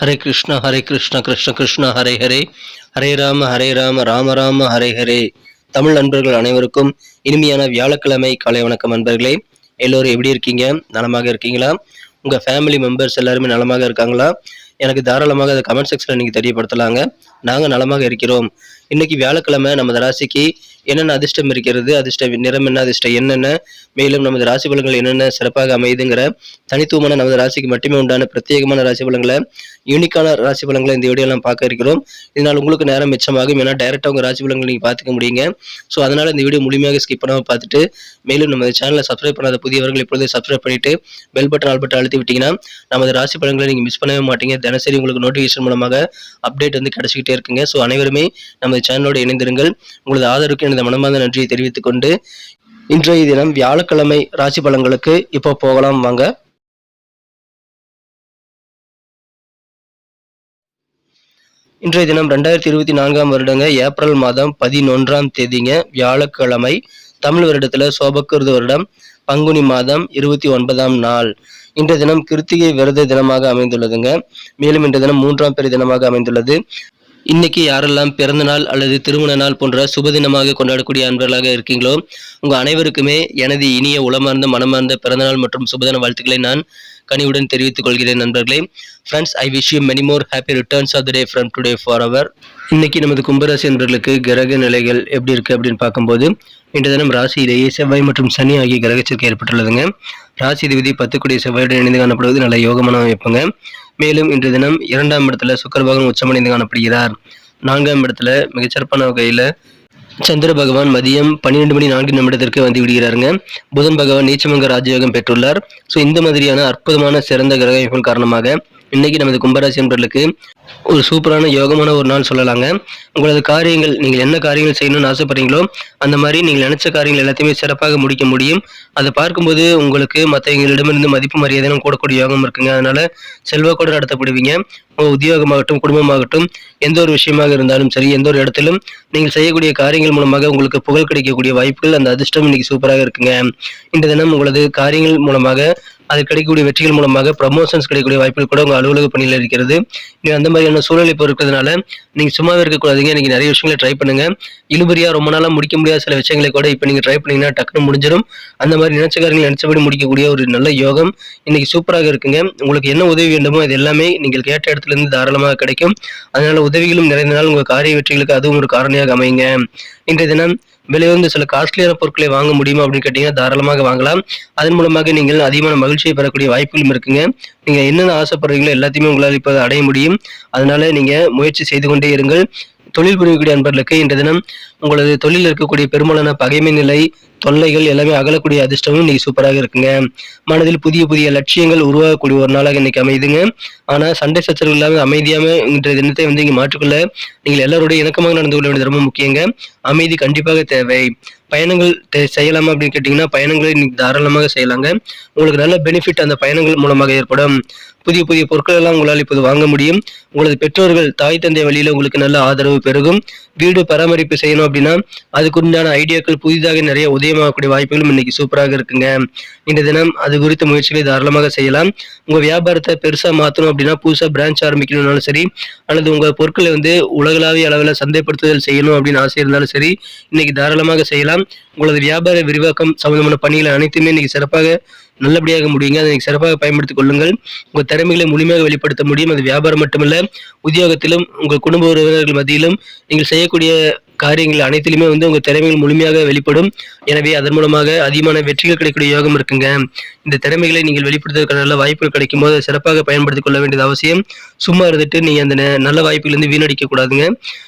ஹரே கிருஷ்ண ஹரே கிருஷ்ண கிருஷ்ண கிருஷ்ண ஹரே ஹரே. ஹரே ராம ஹரே ராம ராம ராம ஹரே ஹரே. தமிழ் நண்பர்கள் அனைவருக்கும் இனிமையான வியாழக்கிழமை காலை வணக்கம் நண்பர்களே. எல்லோரும் எப்படி இருக்கீங்க? நலமாக இருக்கீங்களா? உங்கள் ஃபேமிலி மெம்பர்ஸ் எல்லாருமே நலமாக இருக்காங்களா? எனக்கு தாராளமாக அதை கமெண்ட் செக்ஷனில் நீங்கள் தெரியப்படுத்தலாங்க. நாங்கள் நலமாக இருக்கிறோம். இன்னைக்கு வியாழக்கிழமை நமது ராசிக்கு என்னென்ன அதிர்ஷ்டம் இருக்கிறது அதிர்ஷ்ட நிறம் என்ன அதிர்ஷ்டம் என்னென்ன மேலும் நமது ராசி பலன்கள் என்னென்ன சிறப்பாக அமையுதுங்கிற தனித்துவமான நமது ராசிக்கு மட்டுமே உண்டான பிரத்யேகமான ராசி பலன்களை யூனிக்கான ராசி பலன்களை இந்த வீடியோலாம் பார்க்க இருக்கிறோம். இதனால் உங்களுக்கு நேரம் மிச்சமாகும். ஏன்னா டைரெக்டாக உங்கள் ராசி பலன்கள் நீங்கள் பார்த்துக்க முடியுங்க. ஸோ அதனால் இந்த வீடியோ முழுமையாக ஸ்கிப் பண்ணாமல் பார்த்துட்டு மேலும் நமது சேனலை சப்ஸ்கிரைப் பண்ணாத புதியவர்கள் இப்பொழுதே சப்ஸ்கிரைப் பண்ணிட்டு பெல் பட்டன் ஆல் பட்டன் அழுத்தி விட்டிங்கன்னா நமது ராசி பலன்களை நீங்கள் மிஸ் பண்ணவே மாட்டீங்க. தினசரி உங்களுக்கு நோட்டிஃபிகேஷன் மூலமாக அப்டேட் வந்து கிடைச்சிக்கிட்டே இருக்குங்க. ஸோ அனைவருமே நம்ம நமது சேனலோடு இணைந்திருங்கள். உங்களது ஆதரவுக்கு எனது மனமார்ந்த நன்றியை தெரிவித்துக் கொண்டு இன்றைய தினம் வியாழக்கிழமை ராசி பலன்களுக்கு இப்போ போகலாம். வாங்க. இன்றைய தினம் ரெண்டாயிரத்தி இருபத்தி நான்காம் வருடங்க ஏப்ரல் மாதம் பதினொன்றாம் தேதிங்க வியாழக்கிழமை தமிழ் வருடத்துல சோபக்கிருது வருடம் பங்குனி மாதம் இருபத்தி ஒன்பதாம் நாள். இன்றைய தினம் கிருத்திகை விரத தினமாக அமைந்துள்ளதுங்க. மேலும் இன்றைய தினம் மூன்றாம் பெரிய தினமாக அமைந்துள்ளது. இன்னைக்கு யாரெல்லாம் பிறந்த நாள் அல்லது திருமண நாள் போன்ற சுபதினமாக கொண்டாடக்கூடிய அன்பர்களாக இருக்கீங்களோ உங்க அனைவருக்குமே எனது இனிய உளமார்ந்த மனமார்ந்த பிறந்தநாள் மற்றும் சுபதின வாழ்த்துக்களை நான் கனிவுடன் தெரிவித்துக் கொள்கிறேன் நண்பர்களே. Friends I wish you many more happy returns of the day from today for our இன்னைக்கு நமது கும்பராசி நண்பர்களுக்கு கிரக நிலைகள் எப்படி இருக்கு அப்படின்னு பார்க்கும்போது இன்று தினம் ராசியிலேயே செவ்வாய் மற்றும் சனி ஆகிய கிரகச்சிற்கு ஏற்பட்டுள்ளதுங்க. ராசி அதிபதி பத்து செவ்வாயுடன் இணைந்து காணப்படுவது நல்ல யோகமான அமைப்புங்க. மேலும் இன்று தினம் இரண்டாம் இடத்துல சுக்கர பகவான் உச்சமடைந்து காணப்படுகிறார். நான்காம் இடத்துல மிகச்சிறப்பான வகையில் சந்திர பகவான் மதியம் பன்னிரெண்டு மணி நான்கு நிமிடத்திற்கு வந்து விடுகிறாருங்க. புதன் பகவான் நீச்சமங்க ராஜயோகம் பெற்றுள்ளார். ஸோ இந்த மாதிரியான அற்புதமான சிறந்த கிரக காரணமாக இன்னைக்கு நமது கும்பராசி என்பர்களுக்கு ஒரு சூப்பரான யோகமான ஒரு நாள் சொல்லலாங்க. உங்களது காரியங்கள் நீங்கள் என்ன காரியங்கள் செய்யணும்னு ஆசைப்படுறீங்களோ அந்த மாதிரி நீங்கள் நினைச்ச காரியங்கள் எல்லாத்தையுமே சிறப்பாக முடிக்க முடியும். அதை பார்க்கும்போது உங்களுக்கு மற்றவங்களிடமிருந்து மதிப்பு மரியாதையும் கூடக்கூடிய யோகம் இருக்குங்க. அதனால செல்வாக்கோடு நடத்தப்படுவீங்க. உங்கள் உத்தியோகமாகட்டும் குடும்பமாகட்டும் எந்த ஒரு விஷயமாக இருந்தாலும் சரி எந்த ஒரு இடத்திலும் நீங்கள் செய்யக்கூடிய காரியங்கள் மூலமாக உங்களுக்கு புகழ் கிடைக்கக்கூடிய வாய்ப்புகள் அந்த அதிர்ஷ்டம் இன்னைக்கு சூப்பராக இருக்குங்க. இந்த தினம் உங்களது காரியங்கள் மூலமாக அது கிடைக்கக்கூடிய வெற்றிகள் மூலமாக ப்ரமோஷன்ஸ் கிடைக்கக்கூடிய வாய்ப்புகள் கூட உங்கள் அலுவலக பணியில் இருக்கிறது. நீங்கள் அந்த மாதிரியான சூழல் இப்போ இருக்கிறதுனால நீங்கள் சும்மாவே இருக்கக்கூடாதுங்க. நீங்கள் நிறைய விஷயங்களை ட்ரை பண்ணுங்க. இழுபறியாக ரொம்ப நாளாக முடிக்க முடியாத சில விஷயங்களை கூட இப்போ நீங்கள் ட்ரை பண்ணீங்கன்னா டக்குன்னு முடிஞ்சிடும் அந்த மாதிரி நினைச்ச காரியங்கள் நினைச்சபடி முடிக்கக்கூடிய ஒரு நல்ல யோகம் இன்றைக்கி சூப்பராக இருக்குங்க. உங்களுக்கு என்ன உதவி வேண்டுமோ அது எல்லாமே நீங்கள் கேட்ட இடத்துல இருந்து தாராளமாக கிடைக்கும். அதனால் உதவிகளும் நிறைந்த நாள். உங்கள் காரிய வெற்றிகளுக்கு அதுவும் ஒரு காரணியாக அமையுங்க. இன்றைய தினம் விலை வந்து சில காஸ்ட்லியான பொருட்களை வாங்க முடியுமா அப்படின்னு கேட்டீங்கன்னா தாராளமாக வாங்கலாம். அதன் மூலமாக நீங்கள் அதிகமான மகிழ்ச்சியை பெறக்கூடிய வாய்ப்புகளும் இருக்குங்க. நீங்க என்னென்ன ஆசைப்படுறீங்களோ எல்லாத்தையுமே உங்களால் இப்போ அடைய முடியும். அதனால நீங்க முயற்சி செய்து கொண்டே இருங்கள். தொழில் புரியக்கூடிய அன்பர்களுக்கு இன்ற தினம் உங்களது தொழிலில் இருக்கக்கூடிய பெரும்பாலான பகைமை நிலை தொல்லைகள் எல்லாமே அகலக்கூடிய அதிர்ஷ்டமும் இன்னைக்கு சூப்பராக இருக்குங்க. மனதில் புதிய புதிய லட்சியங்கள் உருவாகக்கூடிய ஒரு நாளாக இன்னைக்கு அமைதுங்க ஆனா சண்டை சச்சரவு இல்லாமல் அமைதியாம இன்றைய தினத்தை வந்து இங்க மாற்றிக்கொள்ள நீங்கள் எல்லாருடைய இணக்கமாக நடந்து கொள்ள வேண்டியது ரொம்ப முக்கியங்க. அமைதி கண்டிப்பாக தேவை. பயணங்கள் செய்யலாமா அப்படின்னு கேட்டிங்கன்னா பயணங்களை இன்னைக்கு தாராளமாக செய்யலாங்க. உங்களுக்கு நல்ல பெனிஃபிட் அந்த பயணங்கள் மூலமாக ஏற்படும். புதிய புதிய பொருட்கள் எல்லாம் உங்களால் இப்போது வாங்க முடியும். உங்களது பெற்றோர்கள் தாய் தந்தை வழியில உங்களுக்கு நல்ல ஆதரவு பெருகும். வீடு பராமரிப்பு செய்யணும் அப்படின்னா அதுக்குண்டான ஐடியாக்கள் புதிதாக நிறைய உதயமாகக்கூடிய வாய்ப்புகளும் இன்னைக்கு சூப்பராக இருக்குங்க. இந்த தினம் அது குறித்த முயற்சிகளை தாராளமாக செய்யலாம். உங்க வியாபாரத்தை பெருசா மாத்தணும் அப்படின்னா புதுசா பிரான்ச் ஆரம்பிக்கணும்னாலும் சரி அல்லது உங்க பொருட்களை வந்து உலகளாவிய அளவில் சந்தைப்படுத்துதல் செய்யணும் அப்படின்னு ஆசை இருந்தாலும் சரி இன்னைக்கு தாராளமாக செய்யலாம். உங்களது வியாபார விரிவாக்கம் சம்பந்தமான பணிகள் அனைத்துமே இன்னைக்கு சிறப்பாக நல்லபடியாக முடியுங்க. அதை இன்னைக்கு சிறப்பாக பயன்படுத்திக் கொள்ளுங்கள். உங்கள் திறமைகளை முழுமையாக வெளிப்படுத்த முடியும். அது வியாபாரம் மட்டுமல்ல உத்தியோகத்திலும் உங்கள் குடும்ப உறவினர்கள் மத்தியிலும் நீங்கள் செய்யக்கூடிய காரியங்கள் அனைத்திலுமே வந்து உங்க திறமைகள் முழுமையாக வெளிப்படும். எனவே அதன் மூலமாக அதிகமான வெற்றிகள் கிடைக்கக்கூடிய யோகம் இருக்குங்க. இந்த திறமைகளை நீங்கள் வெளிப்படுத்துவதற்கான நல்ல வாய்ப்புகள் கிடைக்கும் போது சிறப்பாக பயன்படுத்திக் கொள்ள வேண்டியது அவசியம். சும்மா இருந்துட்டு நீங்க அந்த ந- நல்ல வாய்ப்புகள் வந்து வீணடிக்க கூடாதுங்க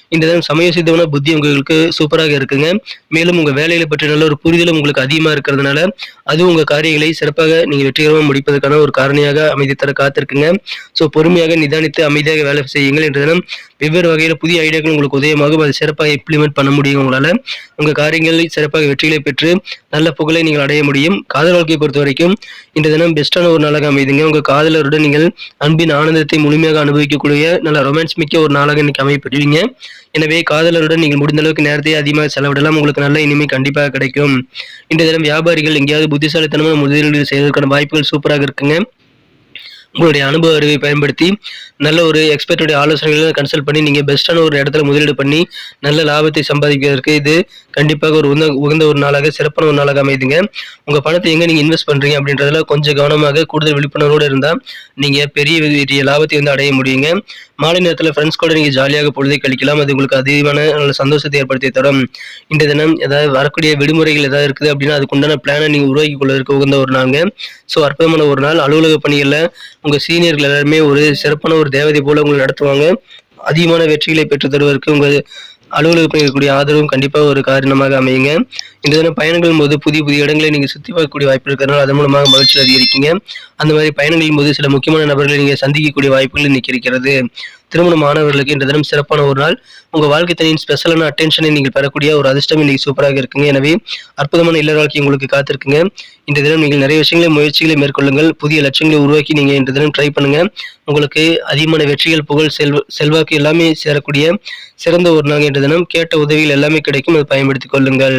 இந்த தினம் சமய சித்தமான புத்தி உங்களுக்கு சூப்பராக இருக்குங்க. மேலும் உங்க வேலையில பற்றி நல்ல ஒரு புரிதலும் உங்களுக்கு அதிகமா இருக்கிறதுனால அது உங்க காரியங்களை சிறப்பாக நீங்க வெற்றிகரமாக முடிப்பதற்கான ஒரு காரணியாக அமைதி தர காத்திருக்குங்க. ஸோ பொறுமையாக நிதானித்து அமைதியாக வேலை செய்யுங்கள் என்ற தினம் வெவ்வேறு வகையில் புதிய ஐடியாக்கள் உங்களுக்கு உதயமாகும். அதை சிறப்பாக இம்ப்ளிமெண்ட் பண்ண முடியும் உங்களால். உங்கள் காரியங்களை சிறப்பாக வெற்றிகளை பெற்று நல்ல புகழை நீங்கள் அடைய முடியும். காதல் வாழ்க்கையை பொறுத்த வரைக்கும் இந்த தினம் பெஸ்ட்டான ஒரு நாளாக அமைதுங்க. உங்கள் காதலருடன் நீங்கள் அன்பின் ஆனந்தத்தை முழுமையாக அனுபவிக்கக்கூடிய நல்ல ரொமான்ஸ் மிக்க ஒரு நாளாக இன்னைக்கு அமையப்படுவீங்க எனவே காதலருடன் நீங்கள் முடிந்த அளவுக்கு நேரத்தை அதிகமாக செலவிடலாம். உங்களுக்கு நல்ல இனிமை கண்டிப்பாக கிடைக்கும். இந்த தினம் வியாபாரிகள் எங்கேயாவது புத்திசாலித்தனமான முதலீடு செய்வதற்கான வாய்ப்புகள் சூப்பராக இருக்குங்க. உங்களுடைய அனுபவ அறிவை பயன்படுத்தி நல்ல ஒரு எக்ஸ்பர்ட்டுடைய ஆலோசனைகளை கன்சல்ட் பண்ணி நீங்கள் பெஸ்ட்டான ஒரு இடத்துல முதலீடு பண்ணி நல்ல லாபத்தை சம்பாதிக்கிறதுக்கு இது கண்டிப்பாக ஒரு உந்த உகந்த ஒரு நாளாக சிறப்பான ஒரு நாளாக அமைதுங்க. உங்கள் பணத்தை எங்கே நீங்கள் இன்வெஸ்ட் பண்ணுறீங்க அப்படின்றதுல கொஞ்சம் கவனமாக கூடுதல் விழிப்புணர்வோடு இருந்தால் நீங்கள் பெரிய பெரிய லாபத்தை வந்து அடைய முடியுங்க. மாலை நேரத்தில் ஃப்ரெண்ட்ஸ் கூட நீங்கள் ஜாலியாக பொழுதை கழிக்கலாம். அது உங்களுக்கு அதிகமான நல்ல சந்தோஷத்தை ஏற்படுத்தி தரும். இந்த தினம் ஏதாவது வரக்கூடிய விடுமுறைகள் ஏதாவது இருக்குது அப்படின்னா அதுக்குண்டான பிளானை நீங்கள் உருவாக்கி கொள்வதற்கு உகந்த ஒரு நாளுங்க. ஸோ அற்புதமான ஒரு நாள். அலுவலக பணிகளில் உங்கள் சீனியர்கள் எல்லாருமே ஒரு சிறப்பான ஒரு தேவதை போல உங்களை நடத்துவாங்க. அதிகமான வெற்றிகளை பெற்று தருவதற்கு உங்கள் அலுவலக இருக்கக்கூடிய ஆதரவும் கண்டிப்பாக ஒரு காரணமாக அமையுங்க. இந்த தினம் பயணங்களின் போது புதிய புதிய இடங்களை நீங்கள் சுற்றி பார்க்கக்கூடிய வாய்ப்பு இருக்கிறனால அதன் மூலமாக மகிழ்ச்சி அதிகரிக்கீங்க அந்த மாதிரி பயணங்களின் போது சில முக்கியமான நபர்களை நீங்கள் சந்திக்கக்கூடிய வாய்ப்புகள் இன்னைக்கு இருக்கிறது. திருமணம் மாணவர்களுக்கு இன்று தினம் சிறப்பான ஒரு நாள். உங்கள் வாழ்க்கை தனியின் ஸ்பெஷலான அட்டென்ஷனை நீங்கள் பெறக்கூடிய ஒரு அதிர்ஷ்டம் இன்னைக்கு சூப்பராக இருக்குங்க. எனவே அற்புதமான இல்லற வாழ்க்கை உங்களுக்கு காத்திருக்குங்க. இந்த தினம் நீங்கள் நிறைய விஷயங்களை முயற்சிகளை மேற்கொள்ளுங்கள். புதிய லட்சியங்களை உருவாக்கி நீங்கள் இன்று தினம் ட்ரை பண்ணுங்க. உங்களுக்கு அதிகமான வெற்றிகள் புகழ் செல்வ செல்வாக்கு எல்லாமே சேரக்கூடிய சிறந்த ஒரு நாள் என்ற தினம். கேட்ட உதவிகள் எல்லாமே கிடைக்கும். அதை பயன்படுத்திக் கொள்ளுங்கள்.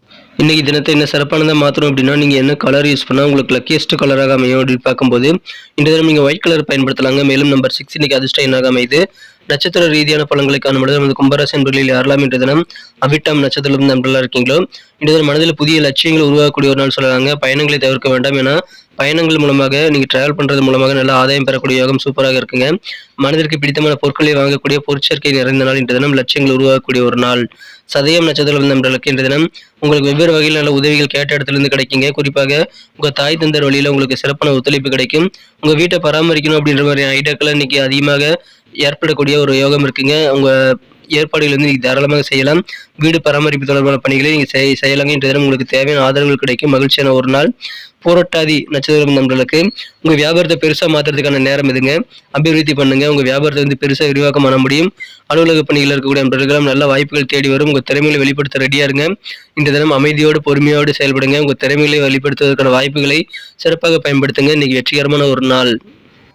இன்றைக்கி தினத்தை என்ன சிறப்பானதாக மாற்றணும் அப்படின்னா நீங்கள் என்ன கலர் யூஸ் பண்ணால் உங்களுக்கு லக்கியஸ்ட் கலராக அமையும் அப்படின்னு பார்க்கும்போது இந்த தினம் நீங்கள் ஒயிட் கலர் பயன்படுத்தலாங்க. மேலும் நம்பர் சிக்ஸ் இன்னைக்கு அதிர்ஷ்டம் என்னாக அமையுது? நட்சத்திர ரீதியான பலன்களை காணும்பொழுது நமது கும்பராசி என்பர்களில் யாரெல்லாம் இன்று தினம் அவிட்டம் நட்சத்திரம் நண்பர்களாக இருக்கீங்களோ இன்று தினம் மனதில் புதிய லட்சியங்கள் உருவாக்கக்கூடிய ஒரு நாள் சொல்லலாங்க. பயணங்களை தவிர்க்க வேண்டாம். ஏன்னா பயணங்கள் மூலமாக நீங்கள் டிராவல் பண்ணுறது மூலமாக நல்ல ஆதாயம் பெறக்கூடிய யோகம் சூப்பராக இருக்குங்க. மனதிற்கு பிடித்தமான பொருட்களை வாங்கக்கூடிய பொருட்சேர்க்கை நிறைந்த நாள் இன்று தினம் லட்சியங்கள் உருவாக்கக்கூடிய ஒரு நாள். சதயம் நட்சத்திரம் நண்பர்களுக்கு இன்று தினம் உங்களுக்கு வெவ்வேறு வகையில் நல்ல உதவிகள் கேட்ட இடத்துலேருந்து கிடைக்குங்க. குறிப்பாக உங்கள் தாய் தந்தர் வழியில் உங்களுக்கு சிறப்பான ஒத்துழைப்பு கிடைக்கும். உங்கள் வீட்டை பராமரிக்கணும் அப்படின்ற மாதிரி ஐடியாக்களை இன்னைக்கு அதிகமாக ஏற்படக்கூடிய ஒரு யோகம் இருக்குங்க. உங்கள் ஏற்பாடுகள் வந்து நீங்கள் தாராளமாக செய்யலாம். வீடு பராமரிப்பு தொடர்பான பணிகளை நீங்கள் செய் செய்யலாங்க. என்ற தினம் உங்களுக்கு தேவையான ஆதரவுகள் கிடைக்கும். மகிழ்ச்சியான ஒரு நாள். போராட்டாதி நட்சத்திரம் நண்பர்களுக்கு உங்கள் வியாபாரத்தை பெருசாக மாற்றுறதுக்கான நேரம் இதுங்க. அபிவிருத்தி பண்ணுங்க. உங்கள் வியாபாரத்தை வந்து பெருசாக விரிவாக்கம் பண்ண முடியும். அலுவலக பணிகள் இருக்கக்கூடிய நண்பர்களும் நல்ல வாய்ப்புகள் தேடி வரும். உங்கள் திறமைகளை வெளிப்படுத்த ரெடியாக இருங்க. இந்த தினம் அமைதியோடு பொறுமையோடு செயல்படுங்க. உங்கள் திறமைகளை வெளிப்படுத்துவதற்கான வாய்ப்புகளை சிறப்பாக பயன்படுத்துங்க. இன்னைக்கு வெற்றிகரமான ஒரு நாள்.